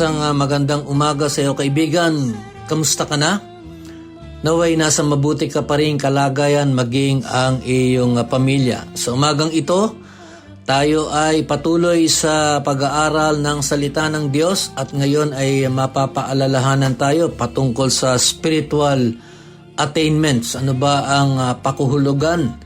Isang ah, magandang umaga sa iyo kaibigan. Kamusta ka na? Naway nasa mabuti ka pa rin kalagayan maging ang iyong ah, pamilya. Sa umagang ito, tayo ay patuloy sa pag-aaral ng salita ng Diyos at ngayon ay mapapaalalahanan tayo patungkol sa spiritual attainments. Ano ba ang ah, pakuhulugan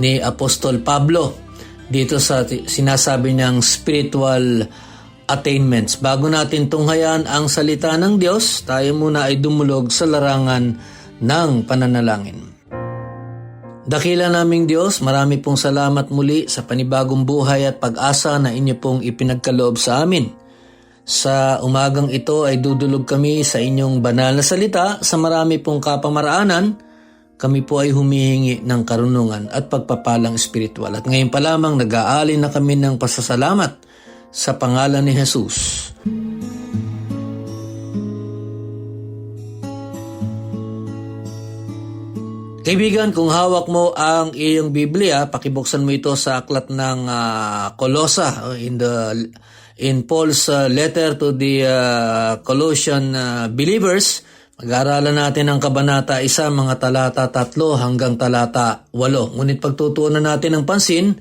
ni Apostol Pablo dito sa sinasabi niyang spiritual attainments. Bago natin tunghayan ang salita ng Diyos, tayo muna ay dumulog sa larangan ng pananalangin. Dakila naming Diyos, marami pong salamat muli sa panibagong buhay at pag-asa na inyo pong ipinagkaloob sa amin. Sa umagang ito ay dudulog kami sa inyong banal na salita sa marami pong kapamaraanan. Kami po ay humihingi ng karunungan at pagpapalang espiritual. At ngayon pa lamang nag-aali na kami ng pasasalamat sa pangalan ni Jesus. Kaibigan, kung hawak mo ang iyong Biblia, pakibuksan mo ito sa aklat ng ah, Kolosa in the in Paul's ah, letter to the ah, Colossian ah, believers. Mag-aaralan natin ang kabanata 1, mga talata 3 hanggang talata 8. Ngunit pagtutuunan natin ng pansin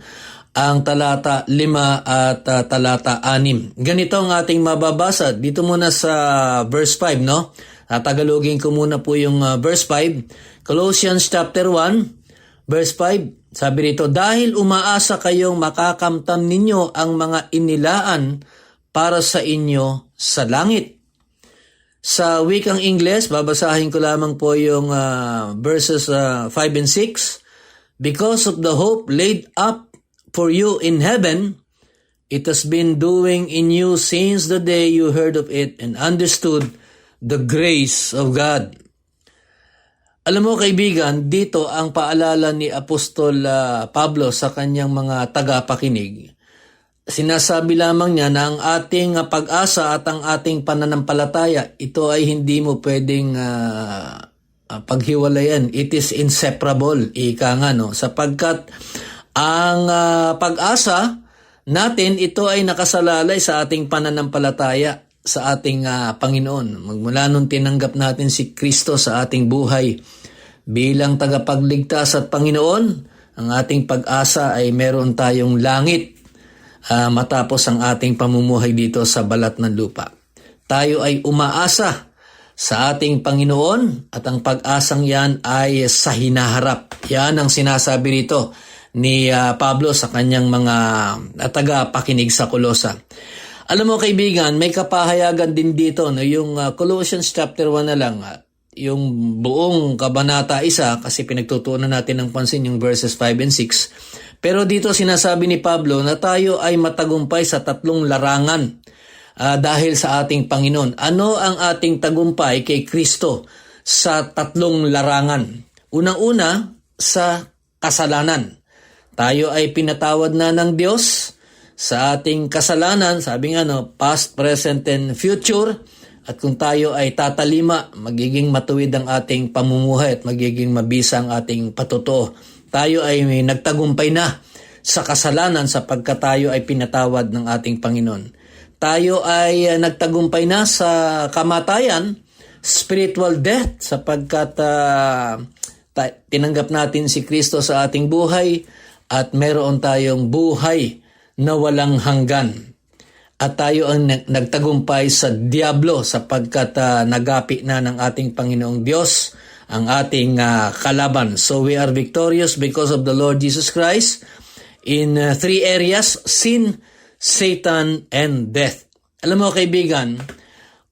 ang talata 5 at ah, talata 6. Ganito ang ating mababasa dito muna sa verse 5, no? Tatagalogin ko muna po yung ah, verse 5. Colossians chapter 1, verse 5. Sabi rito, dahil umaasa kayong makakamtan ninyo ang mga inilaan para sa inyo sa langit. Sa wikang Ingles, babasahin ko lamang po yung ah, verses ah, 5 and 6. Because of the hope laid up for you in heaven, it has been doing in you since the day you heard of it and understood the grace of God. Alam mo kaibigan, dito ang paalala ni Apostol ah, Pablo sa kanyang mga tagapakinig. Sinasabi lamang niya na ang ating pag-asa at ang ating pananampalataya, ito ay hindi mo pwedeng ah, paghiwalayan. It is inseparable, ika nga, no? Sapagkat ang ah, pag-asa natin, ito ay nakasalalay sa ating pananampalataya sa ating ah, Panginoon. Magmula nung tinanggap natin si Kristo sa ating buhay bilang tagapagligtas at Panginoon, ang ating pag-asa ay meron tayong langit ah, matapos ang ating pamumuhay dito sa balat ng lupa. Tayo ay umaasa sa ating Panginoon at ang pag-asang yan ay sa hinaharap. Yan ang sinasabi rito ni ah, Pablo sa kanyang mga ah, taga-pakinig sa Kolosa. Alam mo kaibigan, may kapahayagan din dito no yung ah, Colossians chapter 1 na lang ah, yung buong kabanata isa kasi pinagtutuunan natin ng pansin yung verses 5 and 6. Pero dito sinasabi ni Pablo na tayo ay matagumpay sa tatlong larangan ah, dahil sa ating Panginoon. Ano ang ating tagumpay kay Kristo sa tatlong larangan? Unang-una, sa kasalanan. Tayo ay pinatawad na ng Diyos sa ating kasalanan, sabi nga no, past, present, and future. At kung tayo ay tatalima, magiging matuwid ang ating pamumuhay at magiging mabisa ang ating patuto. Tayo ay may nagtagumpay na sa kasalanan sapagkat tayo ay pinatawad ng ating Panginoon. Tayo ay uh, nagtagumpay na sa kamatayan, spiritual death sapagkat uh, tinanggap natin si Kristo sa ating buhay at meron tayong buhay na walang hanggan. At tayo ang nag- nagtagumpay sa Diablo sapagkat ah, nagapi na ng ating Panginoong Diyos ang ating ah, kalaban. So we are victorious because of the Lord Jesus Christ in uh, three areas, sin, Satan, and death. Alam mo kaibigan,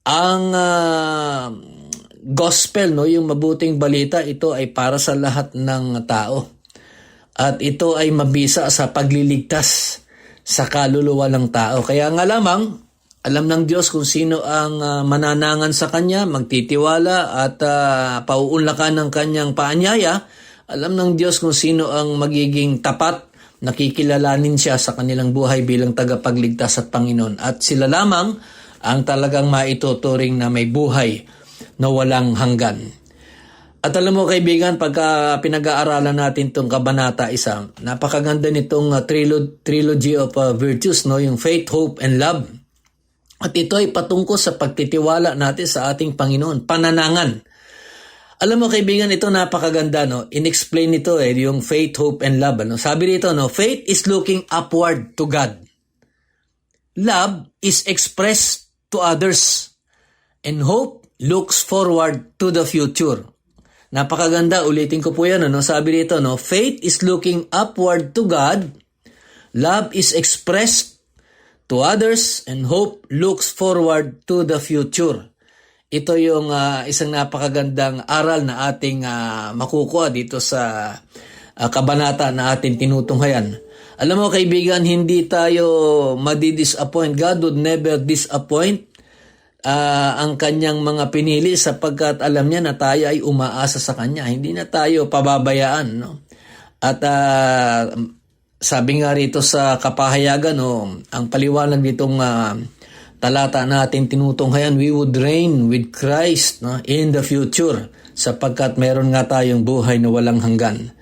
ang uh, gospel, no, yung mabuting balita, ito ay para sa lahat ng tao. At ito ay mabisa sa pagliligtas sa kaluluwa ng tao. Kaya nga lamang, alam ng Diyos kung sino ang uh, mananangan sa Kanya, magtitiwala at uh, pauunlakan ng Kanyang paanyaya. Alam ng Diyos kung sino ang magiging tapat, nakikilalanin siya sa kanilang buhay bilang tagapagligtas at Panginoon. At sila lamang ang talagang maituturing na may buhay na walang hanggan. At alam mo kaibigan, pagka pinag-aaralan natin itong Kabanata isa, napakaganda nitong uh, trilo- trilogy of uh, virtues, no? yung faith, hope, and love. At ito ay patungkol sa pagtitiwala natin sa ating Panginoon, pananangan. Alam mo kaibigan, ito napakaganda, no? In-explain nito eh, yung faith, hope, and love. Ano? Sabi dito, no? Faith is looking upward to God. Love is expressed to others. And hope looks forward to the future. Napakaganda, ulitin ko po yan. Ano? Sabi dito, no? faith is looking upward to God, love is expressed to others, and hope looks forward to the future. Ito yung uh, isang napakagandang aral na ating uh, makukuha dito sa uh, kabanata na ating tinutunghayan. Alam mo kaibigan, hindi tayo madi-disappoint. God would never disappoint uh, ang kanyang mga pinili sapagkat alam niya na tayo ay umaasa sa kanya. Hindi na tayo pababayaan. No? At uh, sabi nga rito sa kapahayagan, no, ang paliwanag nitong uh, talata natin tinutunghayan, we would reign with Christ no, in the future sapagkat meron nga tayong buhay na walang hanggan.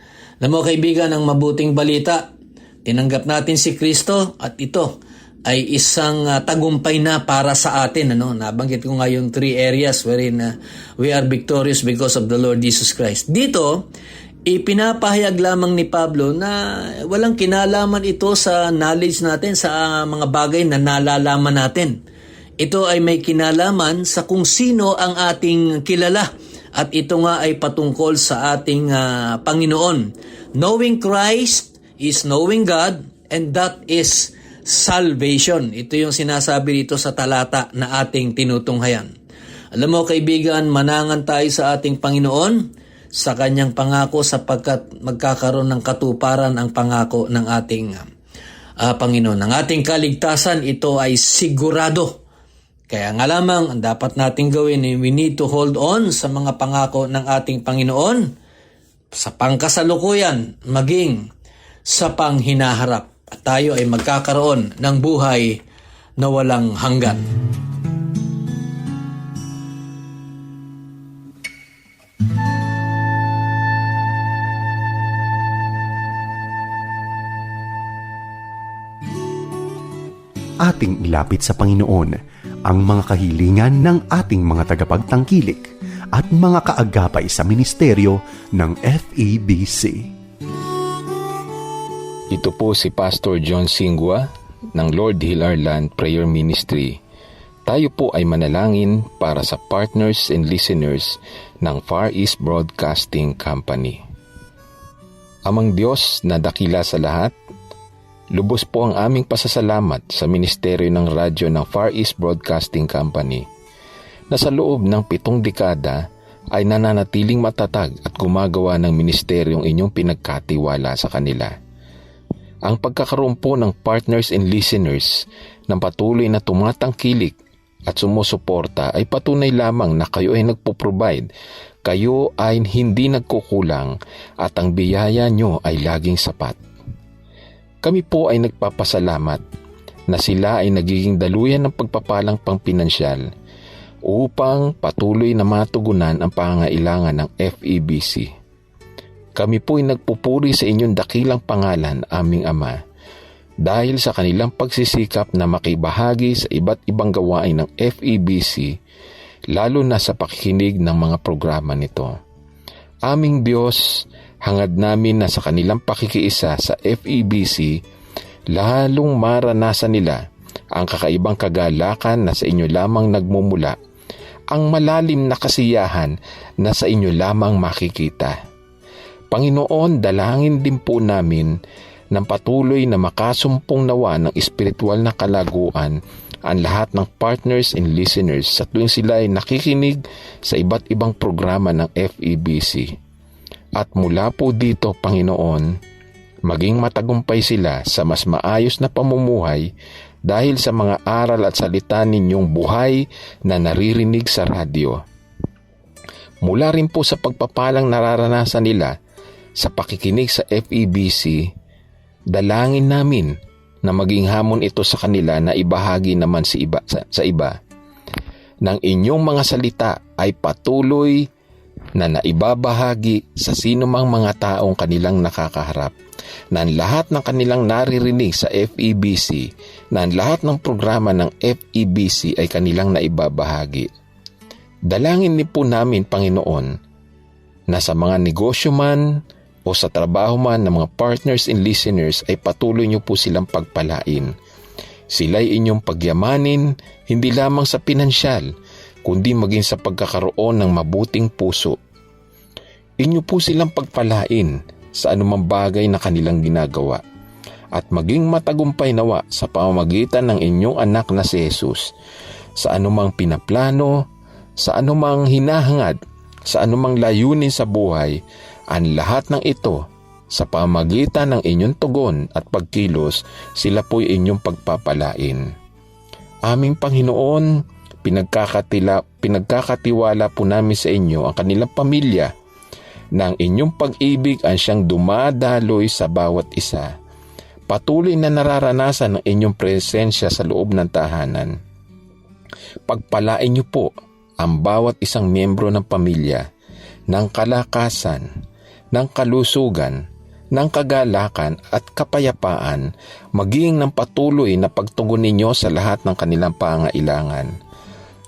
Alam mo kaibigan, ang mabuting balita, tinanggap natin si Kristo at ito, ay isang uh, tagumpay na para sa atin. Ano? Nabanggit ko nga yung three areas wherein uh, we are victorious because of the Lord Jesus Christ. Dito, ipinapahayag lamang ni Pablo na walang kinalaman ito sa knowledge natin, sa uh, mga bagay na nalalaman natin. Ito ay may kinalaman sa kung sino ang ating kilala. At ito nga ay patungkol sa ating uh, Panginoon. Knowing Christ is knowing God and that is salvation. Ito yung sinasabi dito sa talata na ating tinutunghayan. Alam mo kaibigan, manangan tayo sa ating Panginoon sa kanyang pangako sapagkat magkakaroon ng katuparan ang pangako ng ating uh, Panginoon. Ang ating kaligtasan, ito ay sigurado. Kaya nga lamang, ang dapat nating gawin, we need to hold on sa mga pangako ng ating Panginoon sa pangkasalukuyan, maging sa panghinaharap at tayo ay magkakaroon ng buhay na walang hanggan. Ating ilapit sa Panginoon ang mga kahilingan ng ating mga tagapagtangkilik at mga kaagapay sa ministeryo ng FEBC. Ito po si Pastor John Singwa ng Lord Hill Prayer Ministry. Tayo po ay manalangin para sa partners and listeners ng Far East Broadcasting Company. Amang Diyos na dakila sa lahat, lubos po ang aming pasasalamat sa ministeryo ng radyo ng Far East Broadcasting Company na sa loob ng pitong dekada ay nananatiling matatag at gumagawa ng ministeryong inyong pinagkatiwala sa kanila ang pagkakaroon po ng partners and listeners ng patuloy na tumatangkilik at sumusuporta ay patunay lamang na kayo ay nagpo-provide, kayo ay hindi nagkukulang at ang biyaya nyo ay laging sapat. Kami po ay nagpapasalamat na sila ay nagiging daluyan ng pagpapalang pangpinansyal upang patuloy na matugunan ang pangailangan ng FEBC. Kami po'y nagpupuri sa inyong dakilang pangalan, aming Ama, dahil sa kanilang pagsisikap na makibahagi sa iba't ibang gawain ng FEBC, lalo na sa pakikinig ng mga programa nito. Aming Diyos, hangad namin na sa kanilang pakikiisa sa FEBC, lalong maranasan nila ang kakaibang kagalakan na sa inyo lamang nagmumula, ang malalim na kasiyahan na sa inyo lamang makikita Panginoon, dalangin din po namin ng patuloy na makasumpong nawa ng espiritual na kalaguan ang lahat ng partners and listeners sa tuwing sila ay nakikinig sa iba't ibang programa ng FEBC. At mula po dito, Panginoon, maging matagumpay sila sa mas maayos na pamumuhay dahil sa mga aral at salita ninyong buhay na naririnig sa radyo. Mula rin po sa pagpapalang nararanasan nila sa pakikinig sa FEBC, dalangin namin na maging hamon ito sa kanila na ibahagi naman si iba, sa, sa iba. Nang inyong mga salita ay patuloy na naibabahagi sa sinumang mga taong kanilang nakakaharap na ang lahat ng kanilang naririnig sa FEBC na ang lahat ng programa ng FEBC ay kanilang naibabahagi. Dalangin ni po namin, Panginoon, na sa mga negosyo man o sa trabaho man ng mga partners and listeners ay patuloy niyo po silang pagpalain. Sila'y inyong pagyamanin hindi lamang sa pinansyal, kundi maging sa pagkakaroon ng mabuting puso. Inyo po silang pagpalain sa anumang bagay na kanilang ginagawa at maging matagumpay nawa sa pamamagitan ng inyong anak na si Jesus sa anumang pinaplano, sa anumang hinahangad, sa anumang layunin sa buhay ang lahat ng ito sa pamagitan ng inyong tugon at pagkilos, sila po'y inyong pagpapalain. Aming Panginoon, pinagkakatila, pinagkakatiwala po namin sa inyo ang kanilang pamilya na ang inyong pag-ibig ang siyang dumadaloy sa bawat isa. Patuloy na nararanasan ng inyong presensya sa loob ng tahanan. Pagpalain niyo po ang bawat isang miyembro ng pamilya ng kalakasan, ng kalusugan, ng kagalakan at kapayapaan, maging ng patuloy na pagtugon ninyo sa lahat ng kanilang pangailangan.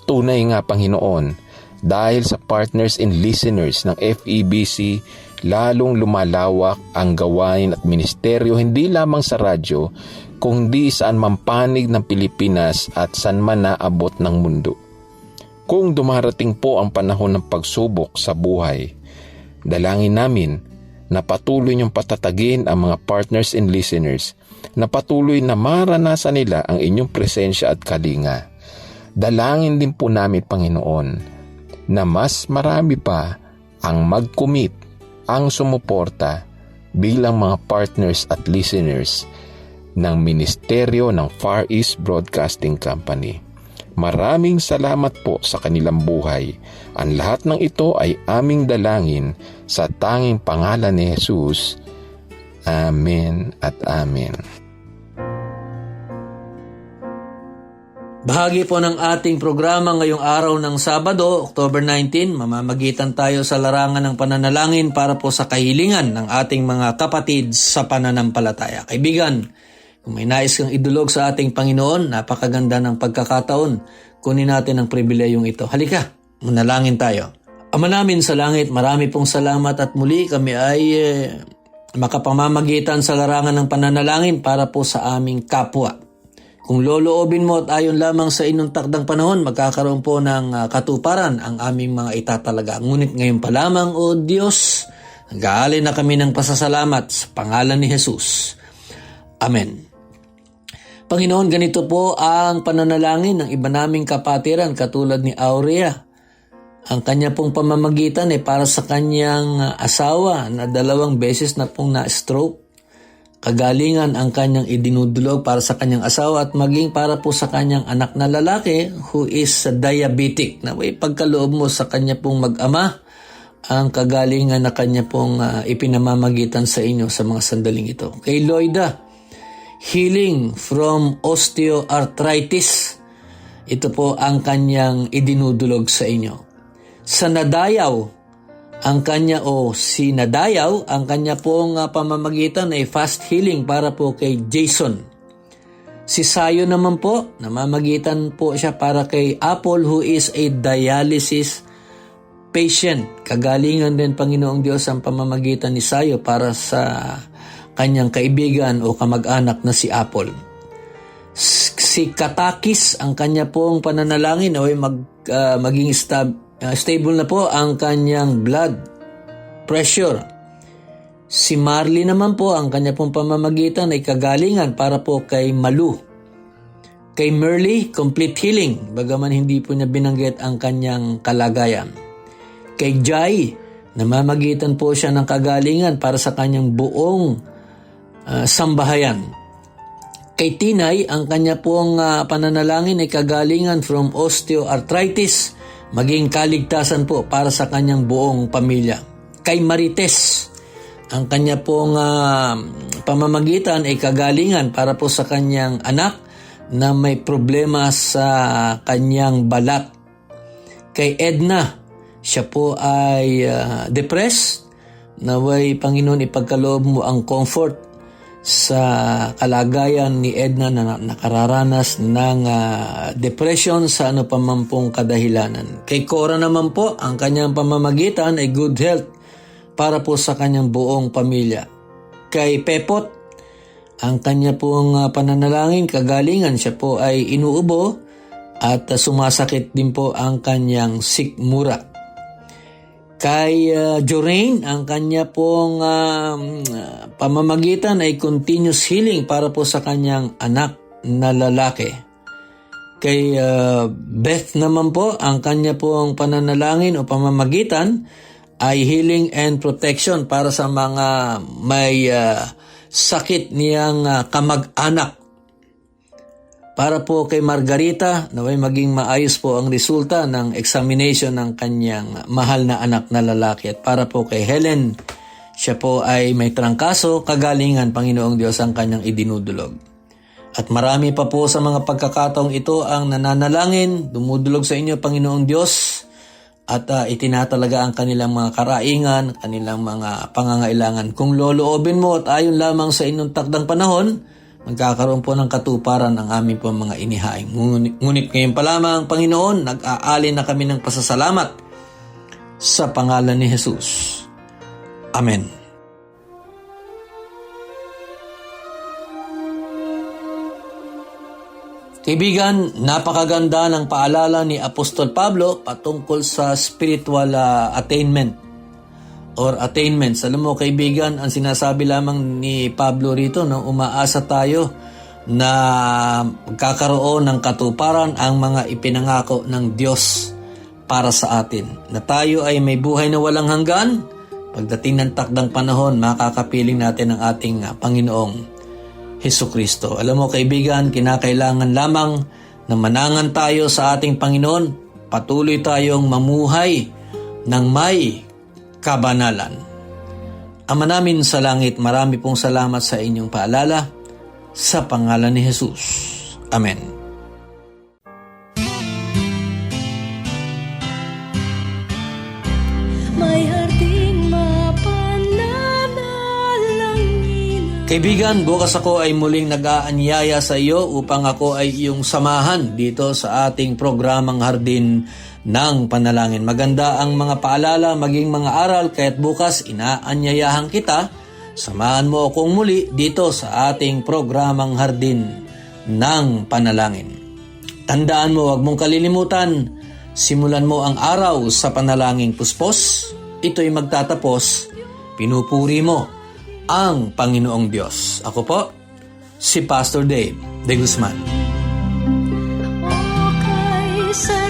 Tunay nga, Panginoon, dahil sa partners and listeners ng FEBC, lalong lumalawak ang gawain at ministeryo hindi lamang sa radyo, kundi saan mampanig ng Pilipinas at saan man naabot ng mundo. Kung dumarating po ang panahon ng pagsubok sa buhay, dalangin namin na patuloy niyong patatagin ang mga partners and listeners na patuloy na maranasan nila ang inyong presensya at kalinga. Dalangin din po namin, Panginoon, na mas marami pa ang mag-commit, ang sumuporta bilang mga partners at listeners ng Ministeryo ng Far East Broadcasting Company. Maraming salamat po sa kanilang buhay. Ang lahat ng ito ay aming dalangin sa tanging pangalan ni Jesus. Amen at Amen. Bahagi po ng ating programa ngayong araw ng Sabado, October 19, mamamagitan tayo sa larangan ng pananalangin para po sa kahilingan ng ating mga kapatid sa pananampalataya. Kaibigan, kung may nais kang idulog sa ating Panginoon, napakaganda ng pagkakataon. Kunin natin ang pribileyong ito. Halika, manalangin tayo. Ama namin sa langit, marami pong salamat at muli kami ay eh, makapamamagitan sa larangan ng pananalangin para po sa aming kapwa. Kung loloobin mo at ayon lamang sa inyong takdang panahon, magkakaroon po ng ah, katuparan ang aming mga itatalaga. Ngunit ngayon pa lamang, O Diyos, nag na kami ng pasasalamat sa pangalan ni Jesus. Amen. Panginoon, ganito po ang pananalangin ng iba naming kapatiran katulad ni Aurea. Ang kanya pong pamamagitan ay para sa kanyang asawa na dalawang beses na pong na-stroke. Kagalingan ang kanyang idinudulog para sa kanyang asawa at maging para po sa kanyang anak na lalaki who is diabetic. Na may pagkaloob mo sa kanya pong mag-ama ang kagalingan na kanya pong ah, ipinamamagitan sa inyo sa mga sandaling ito. Kay Loida, healing from osteoarthritis. Ito po ang kanyang idinudulog sa inyo. Sa nadayaw, ang kanya o si nadayaw, ang kanya pong uh, pamamagitan ay fast healing para po kay Jason. Si Sayo naman po, namamagitan po siya para kay Apple who is a dialysis patient. Kagalingan din Panginoong Diyos ang pamamagitan ni Sayo para sa kanyang kaibigan o kamag-anak na si Apple. Si Katakis, ang kanya pong pananalangin ay mag, uh, maging stab, uh, stable na po ang kanyang blood pressure. Si Marley naman po, ang kanya pong pamamagitan ay kagalingan para po kay Malu. Kay Merly, complete healing, bagaman hindi po niya binanggit ang kanyang kalagayan. Kay Jai, namamagitan po siya ng kagalingan para sa kanyang buong ah, sambahayan. Kay Tinay, ang kanya pong ah, pananalangin ay kagalingan from osteoarthritis, maging kaligtasan po para sa kanyang buong pamilya. Kay Marites, ang kanya pong ah, pamamagitan ay kagalingan para po sa kanyang anak na may problema sa kanyang balat. Kay Edna, siya po ay ah, depressed. Naway Panginoon ipagkaloob mo ang comfort sa kalagayan ni Edna na nakararanas ng ah, depression sa ano pa man pong kadahilanan. Kay Cora naman po, ang kanyang pamamagitan ay good health para po sa kanyang buong pamilya. Kay Pepot, ang kanya pong ah, pananalangin, kagalingan, siya po ay inuubo at ah, sumasakit din po ang kanyang sikmura. Kay uh, Jorain, ang kanya pong uh, pamamagitan ay continuous healing para po sa kanyang anak na lalaki. Kay uh, Beth naman po, ang kanya pong pananalangin o pamamagitan ay healing and protection para sa mga may uh, sakit niyang uh, kamag-anak para po kay Margarita, naway maging maayos po ang resulta ng examination ng kanyang mahal na anak na lalaki. At para po kay Helen, siya po ay may trangkaso, kagalingan Panginoong Diyos ang kanyang idinudulog. At marami pa po sa mga pagkakataong ito ang nananalangin, dumudulog sa inyo Panginoong Diyos, at uh, itinatalaga ang kanilang mga karaingan, kanilang mga pangangailangan. Kung loloobin mo at ayon lamang sa inyong takdang panahon, magkakaroon po ng katuparan ang aming po mga inihaing. Ngunit, ngunit ngayon pa lamang, Panginoon, nag-aali na kami ng pasasalamat sa pangalan ni Jesus. Amen. Kaibigan, napakaganda ng paalala ni Apostol Pablo patungkol sa spiritual uh, attainment or attainments. Alam mo kaibigan, ang sinasabi lamang ni Pablo rito, no, umaasa tayo na magkakaroon ng katuparan ang mga ipinangako ng Diyos para sa atin. Na tayo ay may buhay na walang hanggan, pagdating ng takdang panahon, makakapiling natin ang ating uh, Panginoong Heso Kristo. Alam mo kaibigan, kinakailangan lamang na manangan tayo sa ating Panginoon, patuloy tayong mamuhay ng may kabanalan. Ama namin sa langit, marami pong salamat sa inyong paalala sa pangalan ni Jesus. Amen. Kaibigan, bukas ako ay muling nag-aanyaya sa iyo upang ako ay iyong samahan dito sa ating programang Hardin ng panalangin. Maganda ang mga paalala maging mga aral kaya't bukas inaanyayahan kita. Samahan mo akong muli dito sa ating programang Hardin ng Panalangin. Tandaan mo, wag mong kalilimutan, simulan mo ang araw sa panalangin puspos, ito'y magtatapos, pinupuri mo ang Panginoong Diyos. Ako po, si Pastor Dave de Guzman. Okay,